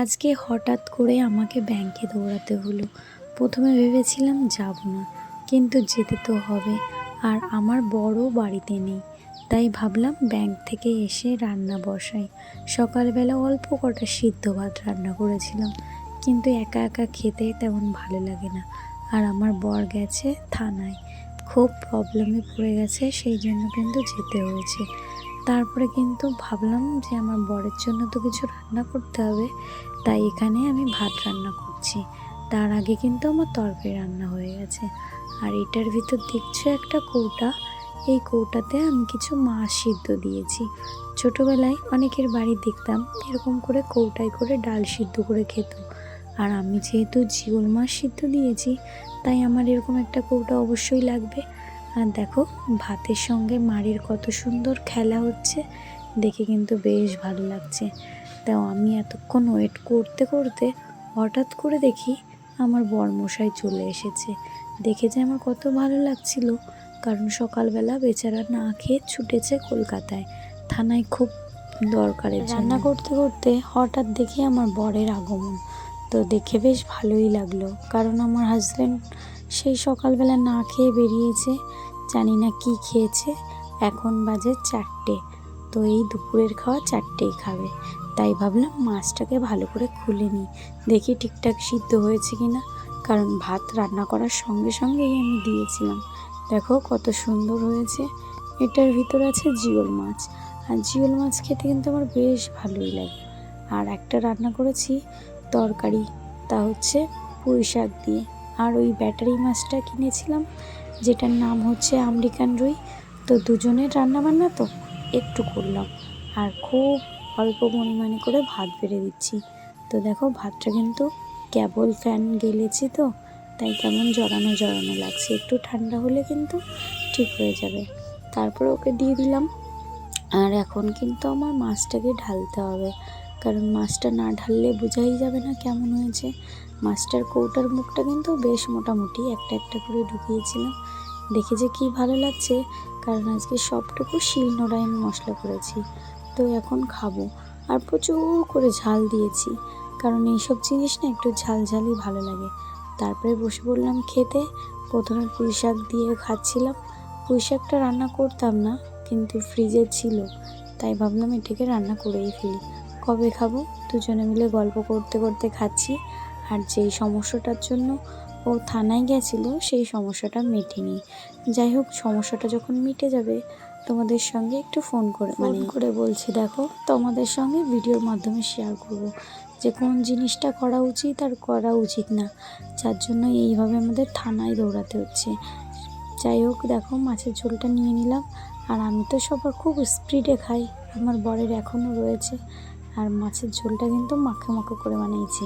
আজকে হঠাৎ করে আমাকে ব্যাংকে দৌড়াতে হলো। প্রথমে ভেবেছিলাম যাব না, কিন্তু যেতে তো হবে, আর আমার বড় বাড়িতে নেই। তাই ভাবলাম ব্যাংক থেকে এসে রান্না বসাই। সকালবেলা অল্প কটা সিদ্ধ ভাত রান্না করেছিলাম, কিন্তু একা একা খেতে তেমন ভালো লাগে না। আর আমার বর গেছে থানায়। খুব প্রবলেমে পড়ে গেছে, সেই জন্য কিন্তু যেতে হয়েছে। তারপরে কিন্তু ভাবলাম যে আমার বরের জন্য তো কিছু রান্না করতে হবে, তাই এখানে আমি ভাত রান্না করছি। তার আগে কিন্তু আমার তরকারি রান্না হয়ে গেছে। আর এটার ভিতর দেখছ একটা কৌটা? এই কৌটাতে আমি কিছু মাছ সিদ্ধ দিয়েছি। ছোটোবেলায় অনেকের বাড়ি দেখতাম এরকম করে কৌটায় করে ডাল সিদ্ধ করে খেত। আর আমি যেহেতু জিওল মাছ সিদ্ধ দিয়েছি, তাই আমার এরকম একটা কৌটা অবশ্যই লাগবে। আর দেখো, ভাতের সঙ্গে মাড়ির কত সুন্দর খেলা হচ্ছে। দেখে কিন্তু বেশ ভালো লাগছে। তাও আমি এতক্ষণ ওয়েট করতে করতে হঠাৎ করে দেখি আমার বরমশাই চলে এসেছে। দেখে যে আমার কত ভালো লাগছিল, কারণ সকালবেলা বেচারা না খেয়ে ছুটেছে কলকাতায়। থানায় খুব দরকারে রান্না করতে করতে হঠাৎ দেখি আমার বরের আগমন। তো দেখে বেশ ভালোই লাগল, কারণ আমার হাজব্যান্ড সেই সকালবেলা না খেয়ে বেরিয়েছে, জানি না কি খেয়েছে। এখন বাজে চারটে, তো এই দুপুরের খাওয়া চারটেই খাবে। তাই ভাবলাম মাছটাকে ভালো করে খুলে নিই, দেখি ঠিকঠাক সিদ্ধ হয়েছে কি না কারণ ভাত রান্না করার সঙ্গে সঙ্গেই আমি দিয়েছিলাম। দেখো কত সুন্দর হয়েছে। এটার ভিতর আছে জিওল মাছ। আর জিওল মাছ খেতে কিন্তু আমার বেশ ভালোই লাগে। আর একটা রান্না করেছি তরকারি, তা হচ্ছে পুঁই শাক দিয়ে। আর ওই ব্যাটারি মাছটা কিনেছিলাম, যেটার নাম হচ্ছে আমেরিকান রুই। তো দুজনের রান্না বান্না তো একটু করলাম, আর খুব অল্প পরিমাণে করে ভাত বেড়ে দিচ্ছি। তো দেখো, ভাতটা কিন্তু কেবল ফ্যান গেলেছি তো, তাই কেমন জড়ানো জড়ানো লাগছে। একটু ঠান্ডা হলে কিন্তু ঠিক হয়ে যাবে। তারপর ওকে দিয়ে দিলাম। আর এখন কিন্তু আমার মাছটাকে ঢালতে হবে, কারণ মাছটা না ঢাললে বোঝাই যাবে না কেমন হয়েছে। মাছটার কৌটার মুখটা কিন্তু বেশ মোটামুটি একটা একটা করে ঢুকিয়েছিলাম। দেখে যে কী ভালো লাগছে, কারণ আজকে সবটুকু শিল নোড়ায় আমি মশলা করেছি। তো এখন খাব। আর প্রচুর করে ঝাল দিয়েছি, কারণ এইসব জিনিস না একটু ঝাল ঝালই ভালো লাগে। তারপরে বসে পড়লাম খেতে, প্রথমে পুঁই শাক দিয়ে খাচ্ছিলাম। পুঁই শাকটা রান্না করতাম না, কিন্তু ফ্রিজে ছিল। তাই ভাবলাম এটাকে রান্না করেই ফেলি। কবে খাব? দুজনে মিলে গল্প করতে করতে খাচ্ছি। আর যেই সমস্যাটার জন্য ও থানায় গেছিল সেই সমস্যাটা মেটেনি। যাই হোক সমস্যাটা যখন মিটে যাবে তোমাদের সঙ্গে একটু ফোন করে মানে করে বলছি দেখো। তোমাদের সঙ্গে ভিডিওর মাধ্যমে শেয়ার করব। যে কোন জিনিসটা করা উচিত আর করা উচিত না যার জন্য এইভাবে আমাদের থানায় দৌড়াতে হচ্ছে। যাই হোক দেখো মাছের ঝোলটা নিয়ে নিলাম। আর আমি তো সবার খুব স্পিডে খাই আমার বরের এখনও রয়েছে। আর মাছের ঝোলটা কিন্তু মাখো মাখো করে বানিয়েছি।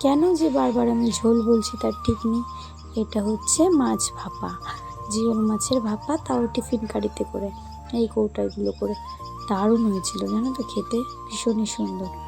কেন যে বারবার আমি ঝোল বলছি তার ঠিক নেই। এটা হচ্ছে মাছ ভাপা। জিওল মাছের ভাপা তাও টিফিন কারিতে করে। এই কৌটাগুলো করে। দারুণ হয়েছিল, জানো তো খেতে? ভীষণই সুন্দর।